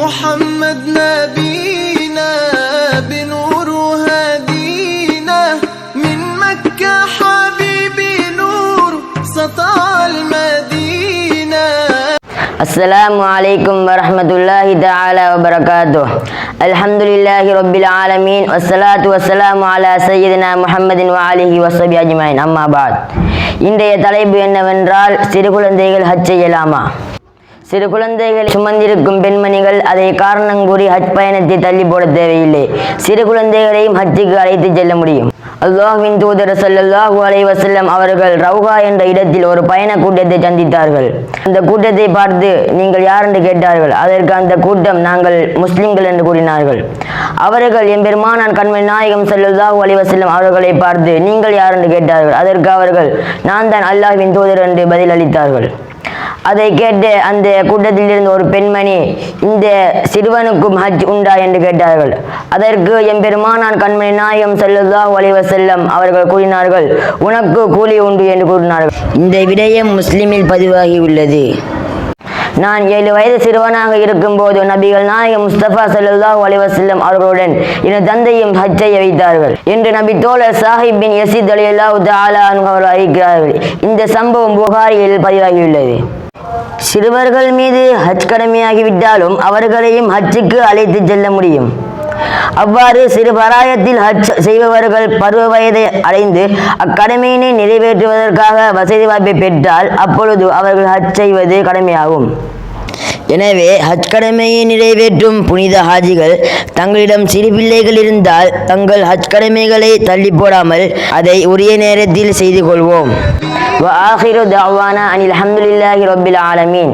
محمد نبينا بنور هدينا من مكة حبيبي نور سطع المدينة السلام عليكم ورحمة الله تعالى وبركاته الحمد لله رب العالمين والصلاة والسلام على سيدنا محمد وعليه وصحبه أجمعين أما بعد இன்றைய தலைப்பு என்னவென்றால் சிறு குழந்தைகள் ஹஜ் செய்யலாமா சிறு குழந்தைகளை சுமந்திருக்கும் பெண்மணிகள் அதை காரணம் கூறி ஹஜ் பயணத்தை தள்ளி போட தேவையில்லை. சிறு குழந்தைகளையும் ஹஜ்ஜுக்கு அழைத்து செல்ல முடியும். அல்லாஹின் தூதர் சல்லாஹூ அலைஹி வஸல்லம் அவர்கள் ரவுகா என்ற இடத்தில் ஒரு பயண கூட்டத்தை சந்தித்தார்கள். அந்த கூட்டத்தை பார்த்து நீங்கள் யார்? என்று கேட்டார்கள். அதற்கு அந்த கூட்டம் நாங்கள் முஸ்லிம்கள் என்று கூறினார்கள். அவர்கள் என் பெருமானான் கண்மணி நாயகம் சல்லாஹூ அலைஹி வஸல்லம் அவர்களை பார்த்து நீங்கள் யார்? என்று கேட்டார்கள். அதற்கு அவர்கள் நான் தான் அல்லாஹின் தூதர் என்று பதிலளித்தார்கள். அதை கேட்டு அந்த கூட்டத்தில் இருந்த ஒரு பெண்மணி இந்த சிறுவனுக்கும் ஹஜ் உண்டா? என்று கேட்டார்கள். அதற்கு என் பெருமானான் கண்மணி நாயகம் செல்லுதா ஒளிவ செல்லம் அவர்கள் கூறினார்கள் உனக்கு கூலி உண்டு என்று கூறினார்கள். இந்த விடயம் முஸ்லிமில் பதிவாகி உள்ளது. நான் ஏழு வயது சிறுவனாக இருக்கும்போது நபிகள் நாயகம் முஸ்தபா சல்லுல்லாஹ் அலிவசல்லம் அவர்களுடன் எனது தந்தையும் ஹஜ் செய்ய வைத்தார்கள் என்று நபி தோழர் சாஹிப் பின் யசீத் அலியல்லாஹு அவர்கள் அறிவிக்கிறார்கள். இந்த சம்பவம் புகாரியில் பதிவாகியுள்ளது. சிறுவர்கள் மீது ஹஜ் கடமையாகிவிட்டாலும் அவர்களையும் ஹஜ்ஜுக்கு அழைத்து செல்ல முடியும். அவ்வாறு சிறு பராயத்தில் ஹஜ் செய்பவர்கள் பருவ வயதை அடைந்து அக்கடமையினை நிறைவேற்றுவதற்காக வசதி வாய்ப்பை பெற்றால் அப்பொழுது அவர்கள் ஹஜ் செய்வது கடமையாகும் எனவே ஹஜ் கடமையை நிறைவேற்றும் புனித ஹாஜிகள் தங்களிடம் சிறு பிள்ளைகள் இருந்தால் தங்கள் ஹஜ் கடமைகளை தள்ளி போடாமல் அதை உரிய நேரத்தில் செய்து கொள்வோம் وآخر دعوانا أن الحمد لله رب العالمين